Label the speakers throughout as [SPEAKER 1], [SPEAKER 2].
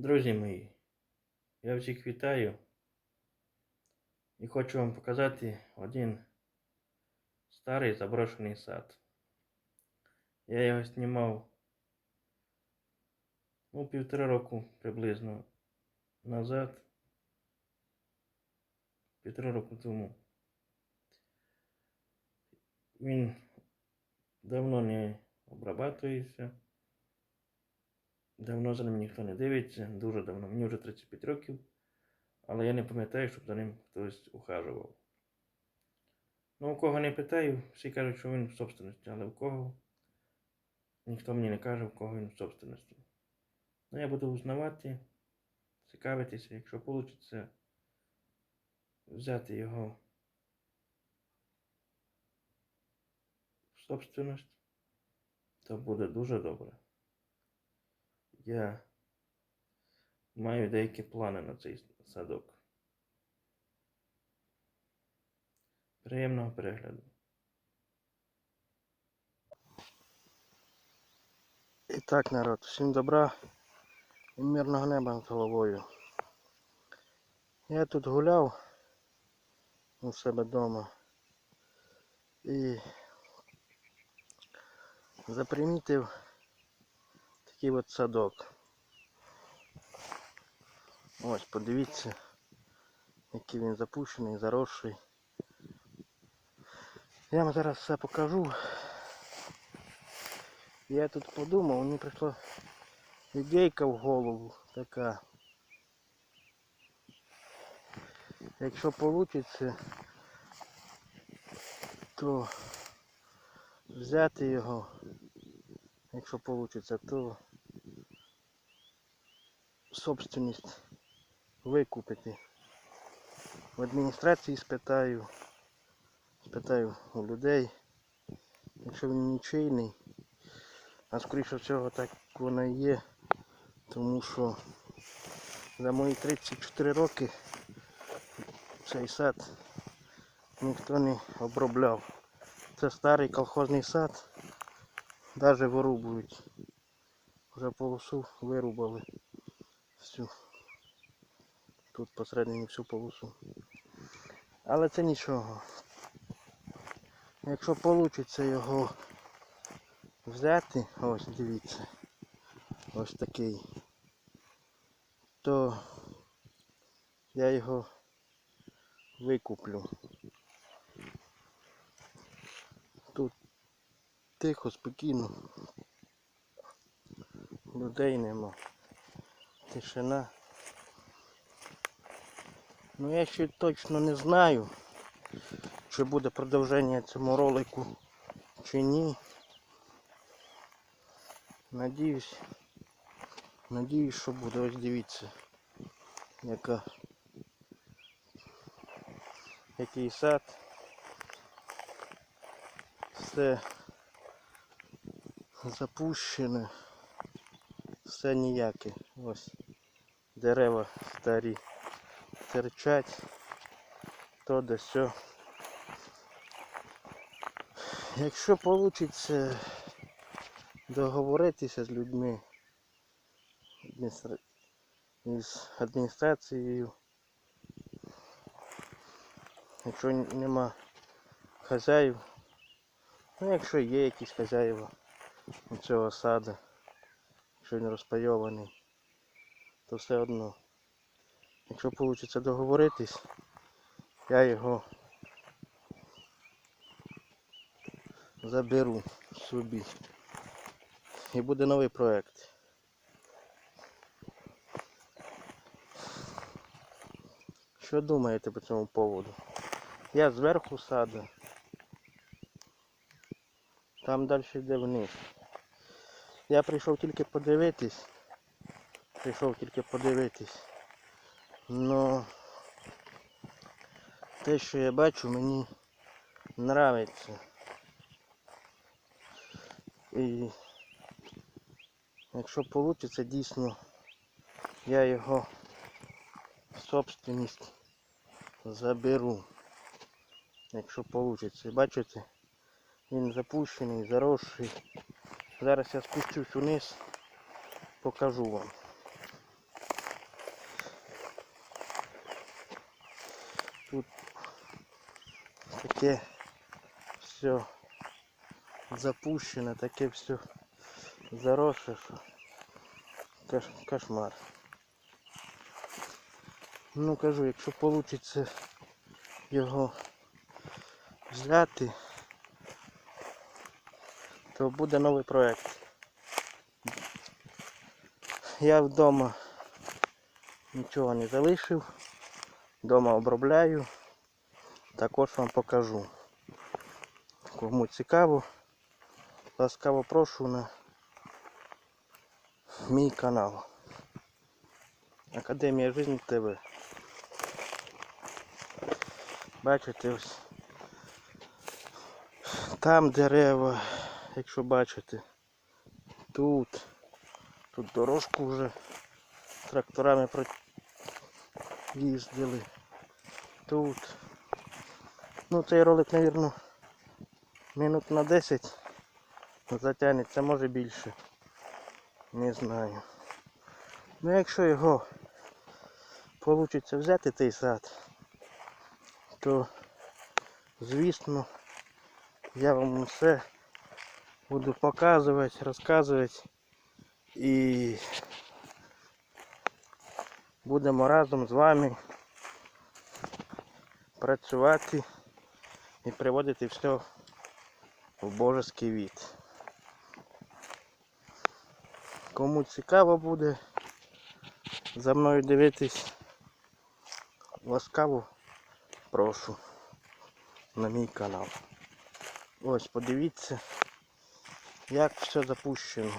[SPEAKER 1] Друзі мої, я всіх вітаю і хочу вам показати один старий заброшений сад. Я його знімав ну, півтора року приблизно назад. Півтора року тому. Він давно не обрабатується. Давно за ним ніхто не дивиться, дуже давно. Мені вже 35 років, але я не пам'ятаю, щоб за ним хтось ухажував. Ну, у кого не питаю, всі кажуть, що він в собственності, але у кого ніхто мені не каже, у кого він в собственності. Ну, я буду узнавати, цікавитися, якщо вийде взяти його в собственність, то буде дуже добре. Я маю деякі плани на цей садок. Приємного перегляду.
[SPEAKER 2] І так, народ, всім добра і мирного неба над головою. Я тут гуляв у себе вдома і запримітив такий от садок. Ось, подивіться, який він запущений, заросший. Я вам зараз все покажу. Я тут подумав, мені прийшла ідейка в голову така. Якщо вийде, то взяти його, якщо вийде, то собственність викупити. В адміністрації спитаю, спитаю у людей, якщо він нічийний. А скоріше всього так воно і є, тому що за мої 34 роки цей сад ніхто не обробляв. Це старий колхозний сад, навіть вирубують. Вже полосу вирубали всю. Тут посередині всю полосу. Але це нічого. Якщо вийде його взяти, ось дивіться, ось такий, то я його викуплю. Тут тихо, спокійно, людей нема, тишина. Ну я ще точно не знаю, чи буде продовження цьому ролику чи ні. Надіюсь, надіюсь, що буде. Ось дивіться, яка який сад. Все запущене, все ніяке. Ось дерева старі терчать, то де все. Якщо вийде договоритися з людьми із адміністрацією. Якщо нема хазяїв, ну якщо є якісь хазяїва цього саду, якщо він розпайований, то все одно. Якщо вийде договоритись, я його заберу собі. І буде новий проект. Що думаєте по цьому поводу? Я зверху саду. Там далі йде вниз. Я прийшов тільки подивитись. Прийшов тільки подивитись. Но те, що я бачу, мені нравиться. І Якщо вийде, дійсно я його в собственність заберу. Якщо вийде. Бачите, він запущений, заросший. Зараз я спущусь униз, покажу вам. Тут таке все запущено, таке все заросше, що Каш... кошмар. Ну кажу, якщо вийде його взяти то буде новий проект. Я вдома нічого не залишив, вдома обробляю, також вам покажу. Кому цікаво, ласкаво прошу на мій канал. Академія Жизнь ТВ. Бачите ось. Там дерева, якщо бачите. Тут. Тут дорожку вже тракторами проїздили. Тут. Ну цей ролик, мабуть, минут на 10 затягнеться, може більше. Не знаю. Ну якщо його вийде взяти той сад, то звісно я вам все буду показувати, розказувати і будемо разом з вами працювати і приводити все в божеский від. Кому цікаво буде за мною дивитись, ласкаво прошу на мій канал. Ось подивіться, як все запущено.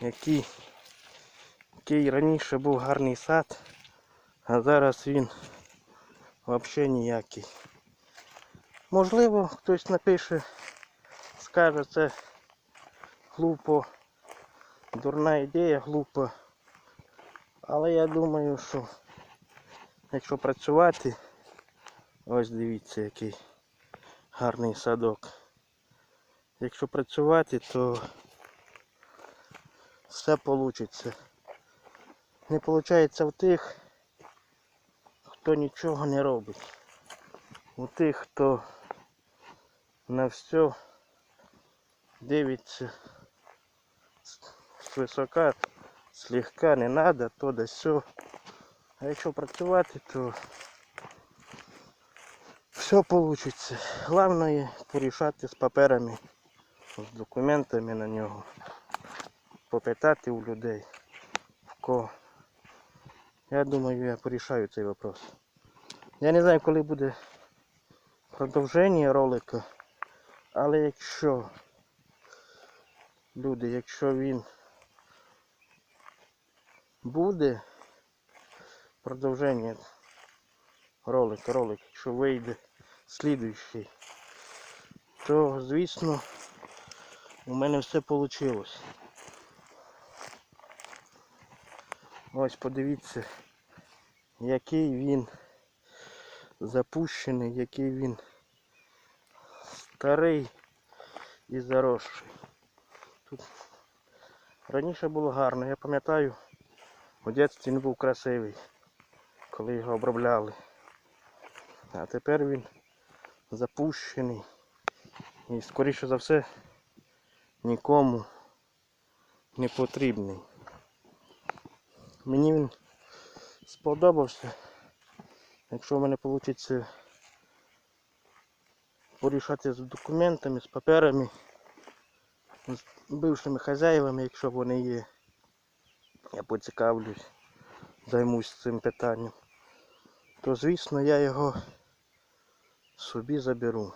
[SPEAKER 2] Який, який раніше був гарний сад, а зараз він взагалі ніякий. Можливо, хтось напише, скаже це глупо, дурна ідея, глупо. Але я думаю, що якщо працювати, ось дивіться який гарний садок. Якщо працювати, то все вийде. Не виходить в тих, хто нічого не робить. У тих, хто на все дивиться свисока, слегка не надо, то да все. А якщо працювати, то все вийде. Головне порішати з паперами, з документами на нього. Попитати у людей, в кого. Я думаю, я порішаю цей вопрос. Я не знаю, коли буде продовження ролика, але якщо люди, якщо він буде продовження ролика, ролик, якщо вийде слідуючий, то звісно у мене все вийшло. Ось подивіться, який він запущений, який він старий і заросший. Тут раніше було гарно, я пам'ятаю, у дитинстві він був красивий, коли його обробляли. А тепер він запущений і скоріше за все нікому не потрібний. Мені він сподобався. Якщо в мене вийде порішати з документами, з паперами, з бившими хазяївами, якщо вони є, я поцікавлюсь, займусь цим питанням, то звісно я його собі заберу.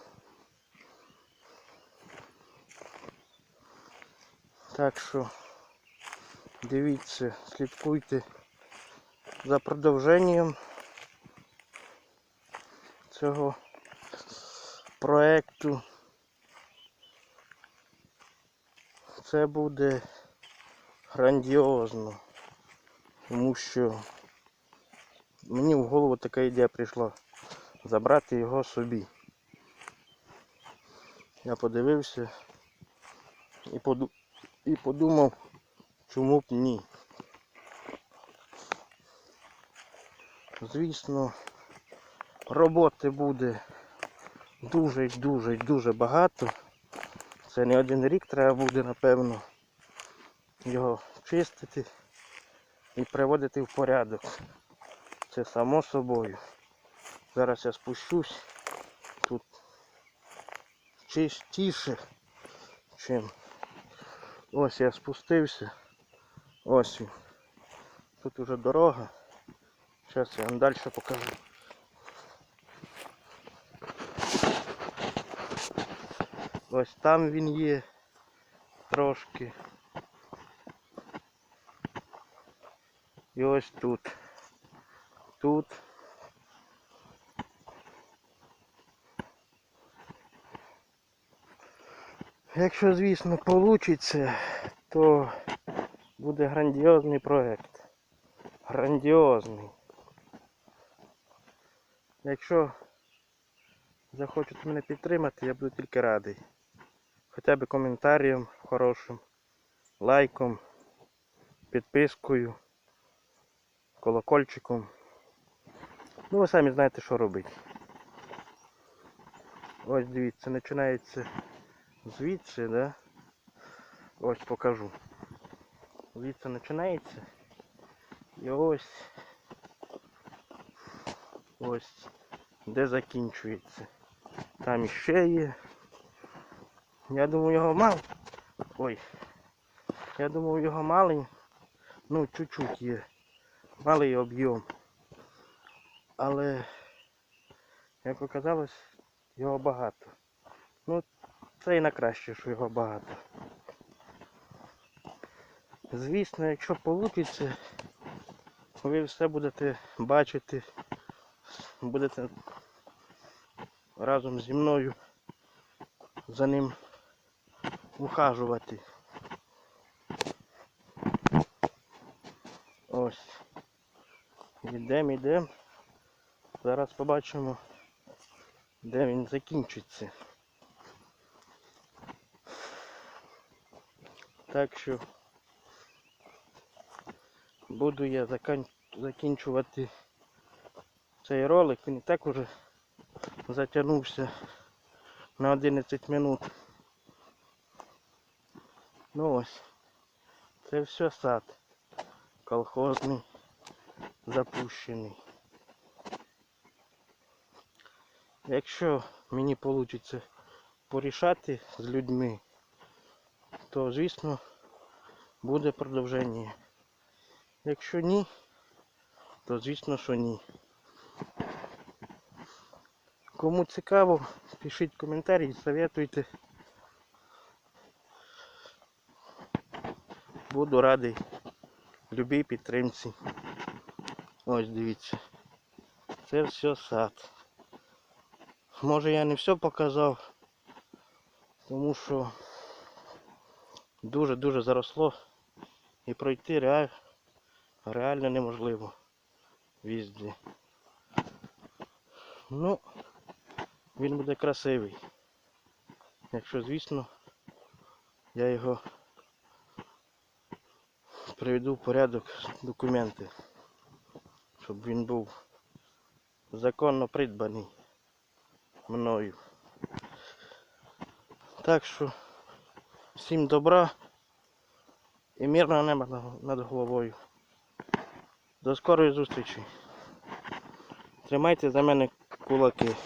[SPEAKER 2] Так що дивіться, слідкуйте за продовженням цього проекту. Це буде грандіозно, тому що мені в голову така ідея прийшла забрати його собі. Я подивився і, поду... і подумав, чому б ні. Звісно, роботи буде дуже, дуже, дуже багато. Це не один рік треба буде, напевно, його чистити і приводити в порядок. Це само собою. Зараз я спущусь. Тут чистіше, чим. Ось я спустився. Ось він. Тут уже дорога. Зараз я вам далі покажу. Ось там він є трошки. І ось тут. Тут. Якщо, звісно, вийде, то буде грандіозний проект. Грандіозний. Якщо захочуть мене підтримати, я буду тільки радий. Хоча б коментарем хорошим, лайком, підпискою, колокольчиком. Ну ви самі знаєте, що робити. Ось дивіться, починається звідси, да? Ось покажу. Звідси починається. І ось ось де закінчується. Там іще є. Я думаю його мало. Ой. Я думав його малий. Ну, чуть-чуть є. Малий об'єм. Але, як оказалось, його багато. Ну, це і на краще, що його багато. Звісно, якщо вийде, ви все будете бачити, будете разом зі мною за ним ухажувати. Ось. Ідемо, ідемо. Зараз побачимо, де він закінчиться. Так що буду я закінчувати цей ролик. Він і так уже затягнувся на 11 минут. Ну ось. Це все сад. Колхозний, запущений. Якщо мені вийде порішати з людьми, то звісно буде продовження. Якщо ні, то звісно, що ні. Кому цікаво, пишіть коментарі, советуйте. Буду радий любій підтримці. Ось дивіться. Це все сад. Може я не все показав, тому що дуже-дуже заросло і пройти реаль... реально неможливо візді. Ну, він буде красивий. Якщо, звісно, я його приведу в порядок документи, щоб він був законно придбаний мною. Так що всім добра і мирного неба над- головою. До скорої зустрічі. Тримайте за мене кулаки.